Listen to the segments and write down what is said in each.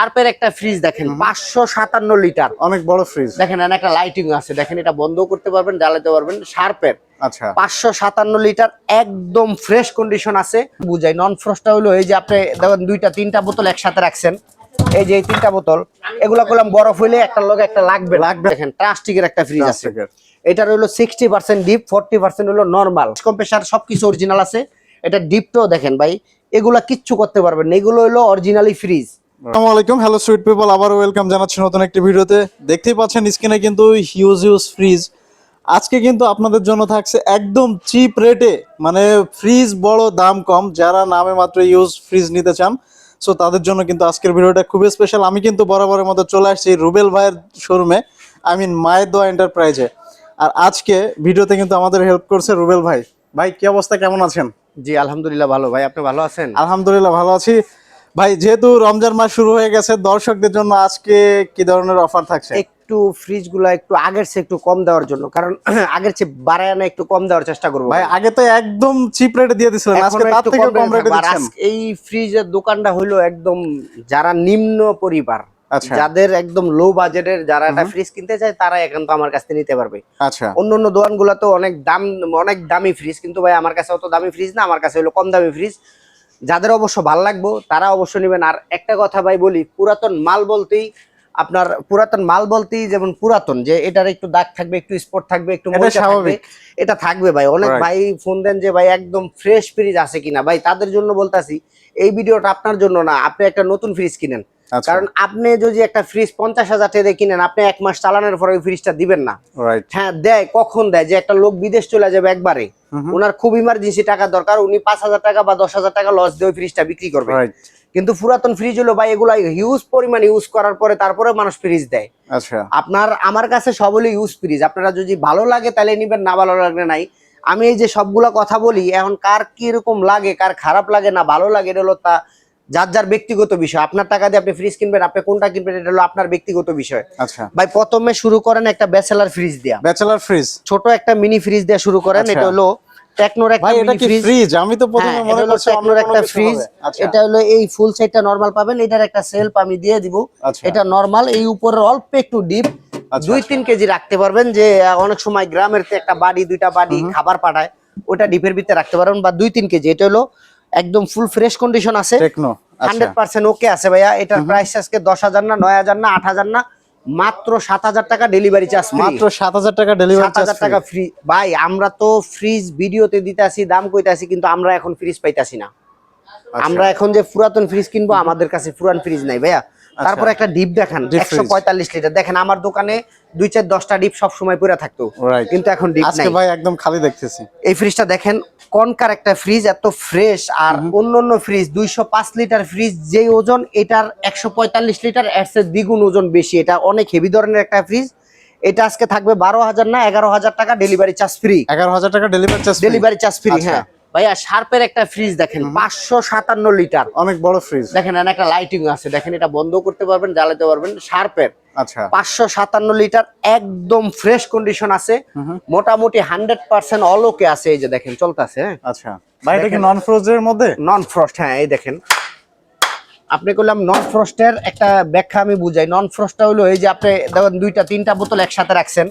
শার্পের একটা ফ্রিজ দেখেন পাঁচশো সাতান্ন লিটার। অনেক বড় ফ্রিজ দেখেন এখানে একটা লাইটিং আছে দেখেন এটা বন্ধ করতে পারবেন জ্বালাতে পারবেন শার্পের। আচ্ছা। পাঁচশো সাতান্ন লিটার একদম ফ্রেশ কন্ডিশন আছে। বুঝাই নন ফ্রস্টটা হলো এই যে আপনি দেখেন দুইটা তিনটা বোতল একসাথে রাখছেন। এই যে তিনটা বোতল এগুলা করলাম বরফ হইলে একটা লোক একটা লাগবে। লাগবে। দেখেন প্লাস্টিকের একটা ফ্রিজ আছে। হলো sixty percent deep forty percent হলো নর্মাল কম্প্রেসার সবকিছু অরিজিনাল আছে। এটা ডিপটাও দেখেন ভাই এগুলা কিচ্ছু করতে পারবেন না। এগুলো হলো অরিজিনালি ফ্রিজ আসসালামু আলাইকুম। হ্যালো সুইট পিপল আবার ওয়েলকাম জানাচ্ছি নতুন একটি ভিডিওতে। দেখতেই পাচ্ছেন স্ক্রিনে কিন্তু হিউজ হিউজ ফ্রিজ আজকে কিন্তু আপনাদের জন্য থাকছে একদম চিপ রেটে মানে ফ্রিজ বড় দাম কম। যারা নামে মাত্র ইউজ ফ্রিজ নিতে চান সো তাদের জন্য কিন্তু আজকের ভিডিওটা খুবই স্পেশাল আমি কিন্তু বরাবরের মতো চলে আসছি রুবেল ভাইয়ের শোরুমে আই মিন মায়ের দোয়া এন্টারপ্রাইজে আর আজকে ভিডিওতে কিন্তু আমাদের হেল্প করছে রুবেল ভাই। ভাই কি অবস্থা? কেমন আছেন? জি আলহামদুলিল্লাহ ভালো। ভাই আপনি ভালো আছেন? আলহামদুলিল্লাহ ভালো আছি। ভাই যেহেতু রমজান মাস শুরু হয়ে গেছে দর্শকদের জন্য আজকে কি ধরনের অফার থাকছে? একটু ফ্রিজগুলা একটু আগের চেয়ে একটু কম দেওয়ার জন্য কারণ আগের চেয়ে বাড়ায় না একটু কম দেওয়ার চেষ্টা করব। ভাই আগে তো একদম চিপ রেটে দিয়ে দিছিলেন আজকে তার থেকে কম রেটে দিচ্ছেন। এই ফ্রিজের দোকানটা হলো একদম যারা নিম্ন পরিবার আচ্ছা। যাদের একদম লো বাজেটের যারা একটা ফ্রিজ কিনতে চায় তারা এখন তো আমার কাছ থেকে নিতে পারবে। আচ্ছা। অন্য অন্য দোকান তো অনেক দাম অনেক দামি ফ্রিজ কিন্তু ভাই আমার কাছে অত দামি ফ্রিজ না আমার কাছে হলো কম দামি ফ্রিজ যাদের অবশ্য ভালো লাগবো তারা অবশ্য নেবেন। আর একটা কথা ভাই বলি পুরাতন মাল বলতেই আপনার পুরাতন মাল বলতেই যেমন পুরাতন যে এটার একটু দাগ থাকবে একটু স্পট থাকবে একটু স্বাভাবিক। এটা থাকবে ভাই। অনেক ভাই ফোন দেন যে ভাই একদম ফ্রেশ ফ্রিজ আছে কিনা? ভাই তাদের জন্য বলতাছি এই ভিডিওটা আপনার জন্য না আপনি একটা নতুন ফ্রিজ কিনেন। কারণ আপনি যদি একটা ফ্রিজ পঞ্চাশ হাজার টাকা কিনেন আপনি এক মাস চালানোর পরে ওই ফ্রিজটা দিবেন না। হ্যাঁ দেয় কখন দেয়? যে একটা লোক বিদেশ চলে যাবে একবারে। ওনার খুব ইমার্জেন্সি টাকা দরকার উনি পাঁচ হাজার টাকা বা দশ হাজার টাকা লস দিয়ে ওই ফ্রিজটা বিক্রি করবে। কিন্তু পুরাতন ফ্রিজ হলো বা এগুলো হিউজ পরিমাণ ইউজ করার পরে তারপরে মানুষ ফ্রিজ দেয়। আচ্ছা। আপনার আমার কাছে সব হলো ইউজ ফ্রিজ আপনারা যদি ভালো লাগে তাহলে নিবেন না ভালো লাগবে নাই। আমি এই যে সবগুলা কথা বলি এখন কার কি রকম লাগে কার খারাপ লাগে না ভালো লাগে এটা হলো তা যার যার ব্যক্তিগত বিষয় আপনার টাকা দিয়ে আপনি ফ্রিজ কিনবেন আপনি কোনটা কিনবেন এটা হলো আপনার ব্যক্তিগত বিষয়। আচ্ছা। ভাই প্রথমে শুরু করেন একটা ব্যাচেলার ফ্রিজ দিয়া। ব্যাচেলার ফ্রিজ ছোট একটা মিনি ফ্রিজ দিয়ে শুরু করেন আচ্ছা। এটা হলো টেকনোর একটা মিনি ফ্রিজ ফ্রিজ আমি তো প্রথমে হ্যাঁ, মনে করছি টেকনোর একটা ফ্রিজ আচ্ছা। এটা হলো এই ফুল সাইডটা নরমাল পাবেন এটার একটা সেলফ আমি দিয়ে দিব। আচ্ছা। এটা নরমাল এই উপরে অল্প একটু ডিপ। দুই তিন কেজি রাখতে পারবেন যে অনেক সময় গ্রামের একটা বাড়ি দুইটা বাড়ি খাবার পাঠায় ওটা ডিপের ভিতরে রাখতে পারবেন বা দুই তিন কেজি এটা হলো একদম ফুল ফ্রেশ কন্ডিশন আছে। টেকনো আচ্ছা। হান্ড্রেড পার্সেন্ট ওকে আছে ভাইয়া। এটার প্রাইস আজকে দশ হাজার না নয় হাজার না আট হাজার না মাত্র সাত হাজার টাকা ডেলিভারি চার্জ মাত্র সাত হাজার টাকা ডেলিভারি সাত হাজার টাকা ফ্রি ভাই আমরা তো ফ্রিজ ভিডিওতে দিতে আসি দাম কইতাছি কিন্তু আমরা এখন ফ্রিজ পাইতাছি না। আচ্ছা। আমরা এখন যে পুরাতন ফ্রিজ কিনবো আমাদের কাছে পুরান ফ্রিজ নাই ভাইয়া। তারপর একটা ডিপ দেখান একশো পঁয়তাল্লিশ লিটার। দেখেন আমার দোকানে দুই চার দশটা ডিপ সব সময় পরে থাকতো কিন্তু এখন ডিপ নাই। ভাই একদম খালি দেখতেছি। এই ফ্রিজটা দেখেন কনকার একটা ফ্রিজ এত ফ্রেশ আর অন্যান্য ফ্রিজ দুইশো পাঁচ লিটার ফ্রিজ যেই ওজন এটার একশো পঁয়তাল্লিশ লিটার এর দ্বিগুণ ওজন বেশি। এটা অনেক হেভি ধরনের একটা ফ্রিজ এটা আজকে থাকবে বারো হাজার না এগারো হাজার টাকা ডেলিভারি চার্জ ফ্রি এগারো হাজার টাকা delivery charge delivery charge free আচ্ছা। হ্যাঁ। ভাইয়া শার্পের একটা ফ্রিজ দেখেন পাঁচশো সাতান্ন লিটার। অনেক বড় ফ্রিজ দেখেন একটা লাইটিং আছে দেখেন এটা বন্ধ করতে পারবেন জ্বালাতে পারবেন শার্পের। আচ্ছা। পাঁচশো সাতান্ন লিটার একদম ফ্রেশ কন্ডিশন আছে। মোটামুটি হান্ড্রেড পার্সেন্ট অলোকে আছে এই যে দেখেন চলতেছে হ্যাঁ? আচ্ছা। ভাই এটা কি নন ফ্রোজের মধ্যে? নন ফ্রস্ট হ্যাঁ এই দেখেন। আপনি করলাম নন ফ্রস্টের একটা ব্যাখ্যা আমি বুঝাই। নন ফ্রস্টটা হলো এই যে আপনি দেখেন দুইটা তিনটা বোতল একসাথে রাখছেন।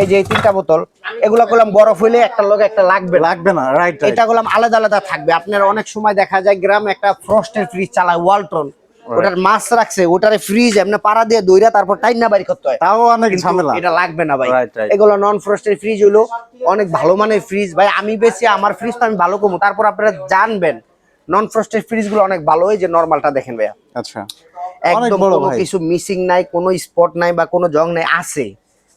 এই যে তিনটা বোতল এগুলা করলাম বরফ হইলে একটা লোক একটা লাগবে লাগবে না রাইট এটা করলাম আলাদা আলাদা থাকবে। আপনার অনেক সময় দেখা যায় গ্রামে একটা ফ্রস্টের ফ্রিজ চালায় ওয়ালটন ওটার মাছ রাখছে ওটারে ফ্রিজ এমনি পাড়া দিয়ে দইরা তারপর টাইন না বাড়ি করতে হয়। তাও অনেক ঝামেলা। এটা লাগবে না ভাই. এগুলো নন ফ্রস্টের ফ্রিজ হলো অনেক ভালো মানের ফ্রিজ ভাই আমি বেশি আমার ফ্রিজ তো আমি ভালো কমু। তারপর আপনারা জানবেন নন ফ্রস্টের ফ্রিজগুলো অনেক ভালো। এই যে নর্মালটা দেখেন ভাইয়া। আচ্ছা। একদম কোনো কিছু মিসিং নাই কোনো স্পট নাই বা কোনো জং নাই আছে।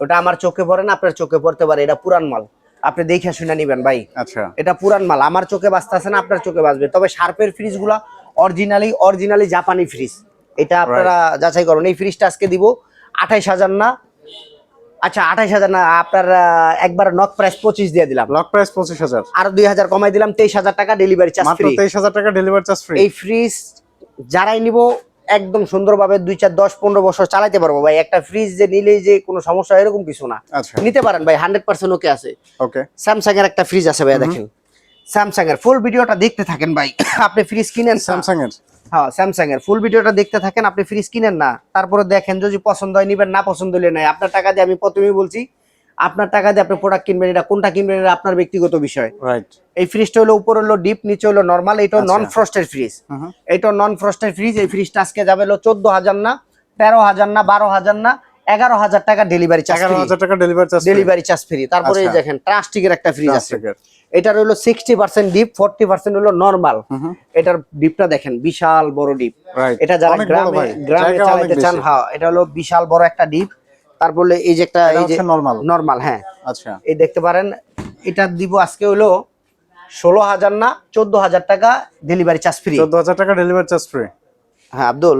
ওটা আমার চোখে পড়ে না আপনার চোখে পড়তে পারে এটা পুরান মাল। আপনি দেখে শুনে নিবেন ভাই। আচ্ছা। এটা পুরান মাল আমার চোখে বাঁচতেছে না আপনার চোখে বাঁচবে। তবে শার্পের ফ্রিজগুলা অরিজিনালি অরিজিনালি জাপানি ফ্রিজ এটা আপনারা যাচাই করুন এই ফ্রিজটা আজকে দিব আঠাইশ হাজার না? আচ্ছা আঠাইশ হাজার না আপনার একবার নক প্রাইস পঁচিশ দিয়ে দিলাম। নক প্রাইস পঁচিশ হাজার। আর দুই হাজার কমাই দিলাম তেইশ হাজার টাকা ডেলিভারি চার্জ ফ্রি তেইশ হাজার টাকা ডেলিভারি চার্জ ফ্রি এই ফ্রিজ যারাই নিব একদম সুন্দরভাবে দুই চার দশ পনেরো বছর চালাতে পারব ভাই। একটা ফ্রিজ যে নিলেই যে কোনো সমস্যা এরকম কিছু না। আচ্ছা। নিতে পারেন ভাই হান্ড্রেড পার্সেন্ট ওকে আছে। ওকে স্যামসাং এর একটা ফ্রিজ আছে ভাইয়া দেখেন। স্যামসাং এর ফুল ভিডিওটা দেখতে থাকেন ভাই। আপনি ফ্রিজ কিনেন স্যামসাং এর? হ্যাঁ স্যামসাং এর। ফুল ভিডিওটা দেখতে থাকেন আপনি ফ্রিজ কিনেন না। তারপরে দেখেন যদি পছন্দ হয় নিবেন না পছন্দ হলে নাই। আপনার টাকা দিয়ে আমি প্রথমেই বলছি আপনার টাকা দিয়ে আপনি প্রোডাক্ট কিনবেন এটা কোনটা কিনবেন এটা আপনার ব্যক্তিগত বিষয়। রাইট এই ফ্রিজটা হলো উপর হলো ডিপ নিচে হলো নর্মাল এটা। নন ফ্রস্টের ফ্রিজ এটা নন ফ্রস্টের ফ্রিজ এই ফ্রিজটা আজকে যাবে হলো চোদ্দ হাজার না তেরো হাজার না বারো হাজার না এগারো হাজার টাকা ডেলিভারি চার্জ এগারো হাজার টাকা delivery charge delivery charge free তারপরে এই আচ্ছা। দেখেন ট্রাস্টিকের একটা ফ্রিজ আছে। এটার হলো sixty percent deep forty percent হলো নর্মাল এটার ডিপটা দেখেন বিশাল বড় ডিপ এটা যারা গ্রামে গ্রামে চালাতে চান হ্যাঁ এটা হলো বিশাল বড় একটা ডিপ তারপরে এই যে একটা এই যে নরমাল নর্মাল হ্যাঁ। আচ্ছা। এই দেখতে পারেন এটা দিব আজকে হলো ষোলো হাজার না চোদ্দ হাজার টাকা ডেলিভারি চার্জ ফ্রি চোদ্দ হাজার টাকা ডেলিভারি চার্জ ফ্রি হ্যাঁ আব্দুল।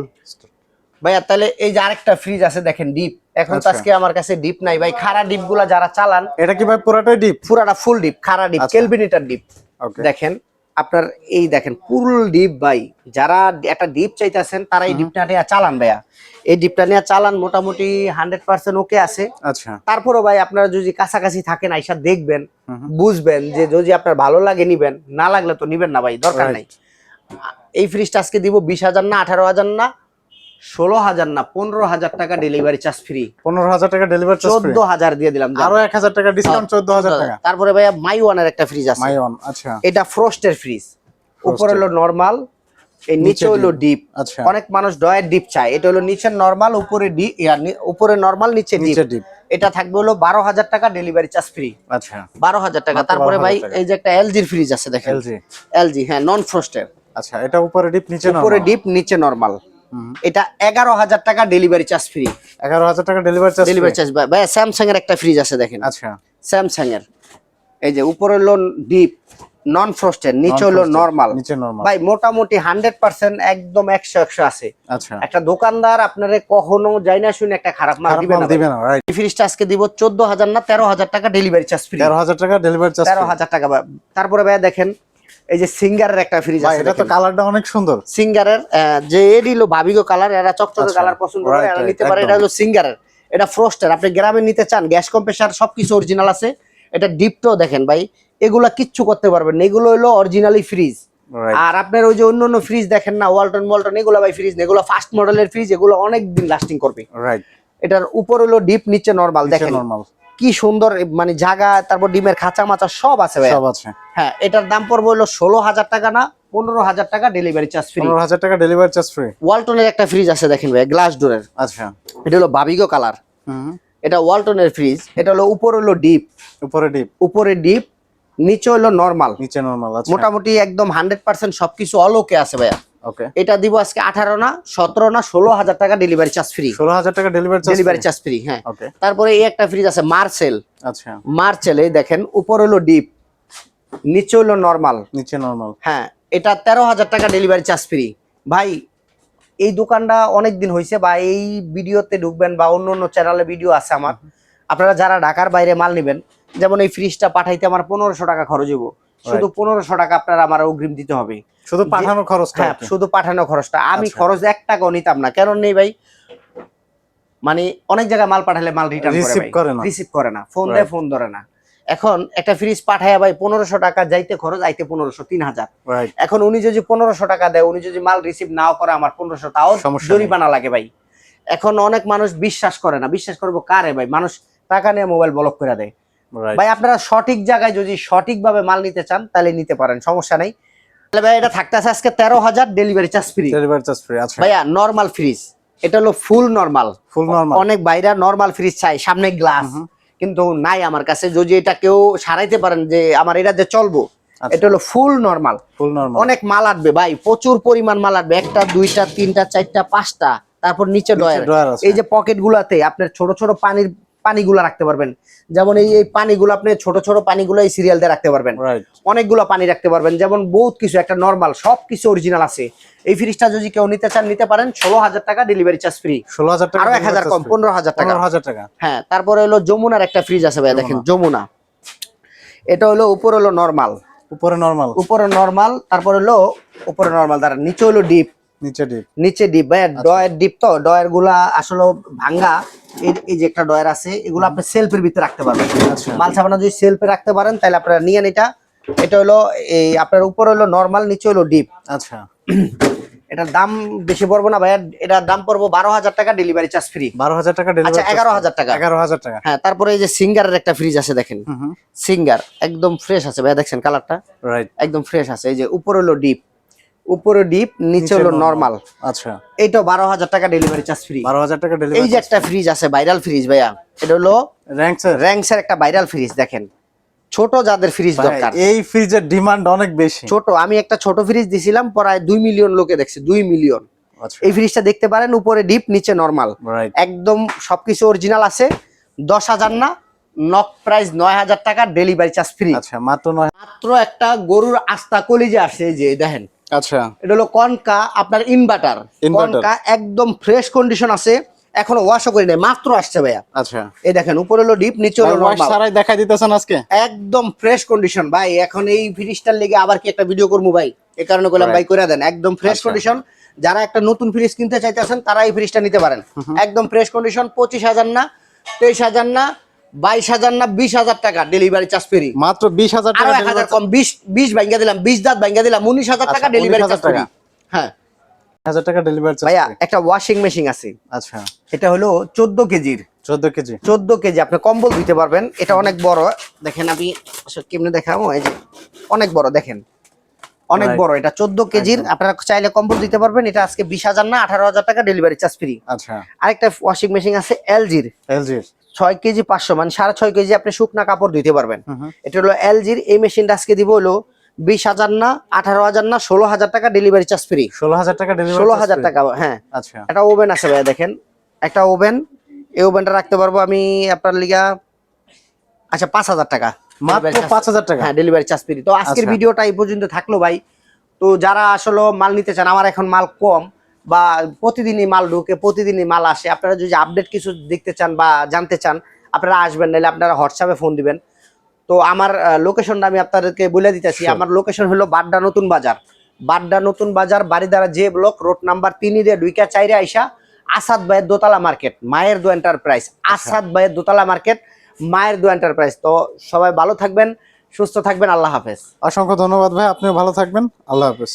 ভাইয়া তাহলে এই যে আরেকটা ফ্রিজ আছে দেখেন ডিপ এখন তো আচ্ছা। আজকে আমার কাছে ডিপ নাই ভাই খারা ডিপগুলা যারা চালান এটা কি ভাই পুরাটাই ডিপ পুরাটা ফুল ডিপ খারা ডিপ। কেলভিনিটার ডিপ ওকে দেখেন আপনার এই দেখেন পুরুল ডিপ ভাই যারা একটা ডিপ চাইতেছেন তারা এই ডিপটা নিয়ে চালান ভাইয়া। এই ডিপটা নিয়ে চালান মোটামুটি হান্ড্রেড পার্সেন্ট ওকে আছে। আচ্ছা। তারপরও ভাই আপনারা যদি কাছাকাছি থাকেন আইসা দেখবেন। বুঝবেন যে যদি আপনার ভালো লাগে নিবেন না লাগলে তো নিবেন না ভাই দরকার. নাই। এই ফ্রিজটা আজকে দিব বিশ হাজার না আঠারো হাজার না ষোলো হাজার না পনেরো হাজার টাকা ডেলিভারি চার্জ ফ্রি পনেরো হাজার টাকা ডেলিভারি চার্জ চোদ্দ হাজার দিয়ে দিলাম আরও এক হাজার টাকা ডিসকাউন্ট চোদ্দ হাজার টাকা। তারপরে ভাইয়া মাই ওয়ানের একটা ফ্রিজ আছে। মাই অন আচ্ছা। এটা ফ্রস্টের ফ্রিজ উপরে হলো নরমাল এই নিচে হলো ডিপ আচ্ছা। অনেক মানুষ ডয়ের ডিপ চায়। এটা হলো নিচে নরমাল উপরে ডিপ উপরে নরমাল নিচে ডিপ এটা থাকবে হলো বারো হাজার টাকা ডেলিভারি চার্জ ফ্রি আচ্ছা। বারো হাজার টাকা। তারপরে ভাই এই যে একটা এলজির ফ্রিজ আছে দেখেন। এলজি এলজি হ্যাঁ নন ফ্রস্টের আচ্ছা এটা উপরে ডিপ নিচে উপরে ডিপ নিচে নরমাল। এটা এগারো হাজার টাকা ডেলিভারি চার্জ ফ্রি এগারো হাজার টাকা ডেলিভারি চার্জ ডেলিভারি চার্জ ভাই স্যামসাং এর একটা ফ্রিজ আছে দেখেন। আচ্ছা। স্যামসাং এর। এই যে উপরে হলো ডিপ নন ফ্রস্টের নিচে হলো নরমাল নিচে নরমাল ভাই মোটামুটি হান্ড্রেড পার্সেন্ট একদম একশো একশো আছে। আচ্ছা। একটা দোকানদার আপনারে কখনো যাই না শুনে একটা খারাপ মাল দিবে না দিবে না রাইট এই ফ্রিজটা আজকে দিব চোদ্দ হাজার না তেরো হাজার টাকা ডেলিভারি চার্জ ফ্রি তেরো হাজার টাকা ডেলিভারি চার্জ তেরো হাজার টাকা তারপরে ভাই দেখেন এই যে সিঙ্গারের একটা ফ্রিজ আছে এটা তো কালারটা অনেক সুন্দর। সিঙ্গারের যে এডিলো ভাবিগো কালার এরা চকচকে আচ্ছা, কালার পছন্দ করে এরা নিতে পারে এটা। হলো সিঙ্গারের। এটা ফ্রস্টের আপনি গ্রামে নিতে চান গ্যাস কম্প্রেসার সবকিছু অরিজিনাল আছে। এটা ডিপটাও দেখেন ভাই এগুলা কিচ্ছু করতে পারবেন না এগুলো হলো অরিজিনালি ফ্রিজ আর আপনার ওই যে অন্য অন্য ফ্রিজ দেখেন না ওয়ালটন ওয়ালটন এগুলো ভাই ফ্রিজ না এগুলো ফার্স্ট মডেলের ফ্রিজ এগুলো অনেক দিন লাস্টিং করবে। রাইট এটার উপর হলো ডিপ নিচে নরমাল দেখেন। নরমাল কি সুন্দর মানে জায়গা তারপর ডিমের খাঁচা মাচা সব আছে ভাই সব আছে। হ্যাঁ এটার দাম পড়বে হলো ষোলো হাজার টাকা না পনেরো হাজার টাকা ডেলিভারি চার্জ ফ্রি পনেরো হাজার টাকা ডেলিভারি চার্জ ফ্রি ওয়ালটনের একটা ফ্রিজ আছে দেখেন ভাই গ্লাস ডোরের আচ্ছা। এটা হলো বাবিগো কালার এটা ওয়ালটনের ফ্রিজ এটা হলো উপর হলো ডিপ উপরে ডিপ উপরে ডিপ নিচে হলো নরমাল নিচে নরমাল আচ্ছা। মোটামুটি একদম হান্ড্রেড পার্সেন্ট সবকিছু অলোকে আছে ভাইয়া। এটা দিব আজকে আঠারো না সতেরো না ষোলো হাজার টাকা ডেলিভারি চার্জ ফ্রি ষোলো হাজার টাকা ডেলিভারি ডেলিভারি চার্জ ফ্রি হ্যাঁ। তারপরে এই একটা ফ্রিজ আছে মার্সেল আচ্ছা। মার্সেল এই দেখেন উপর হলো ডিপ নিচে হলো নরমাল নিচে নরমাল হ্যাঁ এটা তেরো হাজার টাকা ডেলিভারি চার্জ ফ্রি ভাই এই দোকানটা অনেক দিন হয়েছে বা এই ভিডিওতে ঢুকবেন বা অন্য অন্য চ্যানেলে ভিডিও আছে আমার। আপনারা যারা ঢাকার বাইরে মাল নেবেন যেমন এই ফ্রিজটা পাঠাইতে আমার পনেরোশো টাকা খরচ হব শুধু পনেরোশো টাকা আপনারা আমার অগ্রিম দিতে হবে। শুধু পাঠানো খরচটা হ্যাঁ শুধু পাঠানো খরচটা। আমি আচ্ছা। খরচ এক টাকাও নিতাম না। কেন নেই ভাই? মানে অনেক জায়গায় মাল পাঠালে মাল রিটার্ন করে না। রিসিভ করে না। ফোন দেয় ফোন ধরে না। এখন একটা ফ্রিজ পাঠায় ভাই পনেরোশো টাকা যাইতে খরচ আইতে পনেরোশো তিন হাজার। এখন উনি যদি পনেরোশো টাকা দেয় উনি যদি মাল রিসিভ নাও করে আমার পনেরোশো তাও জরিমানা লাগে ভাই। এখন অনেক মানুষ বিশ্বাস করে না। বিশ্বাস করব কারে ভাই? মানুষ টাকা নিয়ে মোবাইল ব্লক করে দেয়। ভাই আপনারা সঠিক জায়গায় যদি সঠিকভাবে মাল নিতে চান তাহলে নিতে পারেন সমস্যা নেই। তাহলে ভাই এটা থাকতেছে আজকে তেরো হাজার delivery charge free delivery charge free আচ্ছা। ভাইয়া নর্মাল ফ্রিজ এটা হলো ফুল নর্মাল ফুল নরমাল অনেক বাইরা নর্মাল ফ্রিজ চাই সামনে গ্লাস কিন্তু নাই আমার কাছে যদি এটা কেউ সারাইতে পারেন যে আমার এটা যে চলবো আচ্ছা। এটা হলো ফুল নর্মাল ফুল নরমাল অনেক মাল আসবে ভাই প্রচুর পরিমাণ মাল আসবে। একটা দুইটা তিনটা চারটা পাঁচটা তারপর নিচে ডয়ার এই যে পকেট গুলাতে আপনার ছোট ছোট পানির পানিগুলো রাখতে পারবেন। যেমন এই এই পানিগুলো আপনি ছোট ছোট পানিগুলো এই সিরিয়াল দিয়ে রাখতে পারবেন। অনেকগুলো পানি রাখতে পারবেন। যেমন বহুত কিছু একটা নর্মাল সব কিছু অরিজিনাল আছে। এই ফ্রিজটা যদি কেউ নিতে চান নিতে পারেন। ষোলো হাজার টাকা ডেলিভারি চার্জ ফ্রি ষোলো হাজার টাকা আরও এক হাজার কম পনেরো হাজার টাকা। হাজার টাকা। হ্যাঁ তারপরে হলো যমুনার একটা ফ্রিজ আছে ভাই দেখেন যমুনা। এটা হলো উপর হলো নর্মাল উপরে নর্মাল উপরে নর্মাল তারপর হলো উপরে নর্মাল তার নিচে হলো ডিপ নিচে ডিপ। নিচে ডিপ ভাই ডয়ের ডিপ তো ডয়েরগুলা আসলে ভাঙ্গা। এই যে একটা ডয়ের আছে এগুলো আপনি সেলফের ভিতরে রাখতে পারবেন। আচ্ছা। মাল সাবানা যদি সেলফে রাখতে পারেন তাহলে আপনারা নিয়ে এটা। এটা হলো এই আপনার উপর হলো নর্মাল নিচে হলো ডিপ। আচ্ছা। এটার দাম বেশি পড়ব না ভাইয়া এটার দাম পড়ব বারো হাজার টাকা ডেলিভারি চার্জ ফ্রি বারো হাজার টাকা আচ্ছা এগারো হাজার টাকা। এগারো হাজার টাকা। হ্যাঁ তারপরে এই যে সিঙ্গারের একটা ফ্রিজ আছে দেখেন। সিঙ্গার একদম ফ্রেশ আছে ভাইয়া দেখছেন কালারটা রাইট একদম ফ্রেশ আছে এই যে উপর হলো ডিপ। উপরে ডিপ নিচে হলো নরমাল আচ্ছা। এইটাও বারো হাজার টাকা ডেলিভারি চার্জ ফ্রি বারো হাজার টাকা এই যে একটা ফ্রিজ আছে ভাইরাল ফ্রিজ ভাইয়া। এটা হলো র্যাঙ্ক স্যার র্যাঙ্কসের একটা ভাইরাল ফ্রিজ দেখেন। ছোট যাদের ফ্রিজ দরকার। এই ফ্রিজের ডিমান্ড অনেক বেশি। ছোট আমি একটা ছোট ফ্রিজ দিছিলাম প্রায় দুই মিলিয়ন লোকে দেখছে দুই মিলিয়ন আচ্ছা। এই ফ্রিজটা দেখতে পারেন উপরে ডিপ নিচে নর্মাল একদম সবকিছু অরিজিনাল আছে। দশ হাজার না নক প্রাইস নয় হাজার টাকা ডেলিভারি চার্জ ফ্রি আচ্ছা মাত্র নয় মাত্র একটা গরুর আস্তা কলিজে আসে এই যে দেখেন। আচ্ছা। এটা হলো কনকা আপনার ইনভার্টার কনকা একদম ফ্রেশ কন্ডিশন আছে এখনও ওয়াশও করি নাই মাত্র আসছে ভাইয়া। আচ্ছা। এই দেখেন উপরে হলো ডিপ নিচে হলো নরমাল ছাড়াই দেখাই দিতেছেন আজকে? একদম ফ্রেশ কন্ডিশন ভাই এখন এই ফ্রিজটার লেগে আবার কি একটা ভিডিও করব ভাই? এই কারণে Right. ভাই করে দেন একদম ফ্রেশ আচ্ছা। কন্ডিশন যারা একটা নতুন ফ্রিজ কিনতে চাইতেছেন তারা এই ফ্রিজটা নিতে পারেন। একদম ফ্রেশ কন্ডিশন পঁচিশ হাজার না তেইশ হাজার না বাইশ হাজার না বিশ হাজার টাকা ডেলিভারি চার্জ ফ্রি মাত্র বিশ হাজার টাকা এক হাজার কম বিশ বিশ দিলাম বিশ দাঁত দিলাম উনিশ হাজার টাকা ডেলিভারি 19,000 চার্জ। হ্যাঁ। হাজার টাকা ডেলিভারি ভাইয়া একটা ওয়াশিং মেশিন আছে। আচ্ছা। এটা হলো চোদ্দ কেজির। চোদ্দ কেজি। চোদ্দ কেজি আপনি কম্বল দিতে পারবেন। এটা অনেক বড়। দেখেন আমি কেমনে দেখাবো? এই যে অনেক বড় দেখেন। অনেক বড় এটা চোদ্দ কেজির। আপনারা চাইলে কম্বল দিতে পারবেন। এটা আজকে বিশ হাজার না আঠারো হাজার টাকা ডেলিভারি চার্জ ফ্রি আচ্ছা। আরেকটা ওয়াশিং মেশিন আছে এলজির এলজির ছয় কেজি পাঁচশো মানে সাড়ে ছয় কেজি আপনি শুকনা কাপড় দিতে পারবেন। এটা হলো এলজির এই মেশিনটা আজকে দিব হলো বিশ হাজার না আঠারো হাজার না ষোলো হাজার টাকা ডেলিভারি চার্জ ফ্রি ষোলো হাজার টাকা ষোলো হাজার টাকা হ্যাঁ। আচ্ছা। একটা ওভেন আছে ভাইয়া দেখেন। একটা ওভেন এই ওভেনটা রাখতে পারব আমি আপনার লিগা আচ্ছা পাঁচ হাজার টাকা। মাত্র পাঁচ হাজার টাকা? হ্যাঁ ডেলিভারি চার্জ ফ্রি তো আজকের আচ্ছা। ভিডিওটা এই পর্যন্ত থাকল ভাই। তো যারা আসলে মাল নিতে চান আমার এখন মাল কম। বা প্রতিদিনই মাল ঢুকে প্রতিদিনই মাল আসে। আপনারা যদি আপডেট কিছু দেখতে চান বা জানতে চান আপনারা আসবেন নাহলে আপনারা হোয়াটসঅ্যাপে ফোন দিবেন। তো আমার লোকেশনটা আমি আপনাদেরকে বলে দিতেছি। আমার লোকেশন হলো বাড্ডা নতুন বাজার। বাড্ডা নতুন বাজার বাড়িদারা যে ব্লক রোড নাম্বার তিন দিয়ে দুইকা চাইরে আইসা আসাদ ভাইয়ের দোতলা মার্কেট মায়ের দো এন্টারপ্রাইজ আসাদ ভাইয়ের দোতলা মার্কেট মায়ের দো এন্টারপ্রাইজ তো সবাই ভালো থাকবেন সুস্থ থাকবেন আল্লাহ হাফেজ। অসংখ্য ধন্যবাদ ভাই আপনিও ভালো থাকবেন আল্লাহ হাফেজ।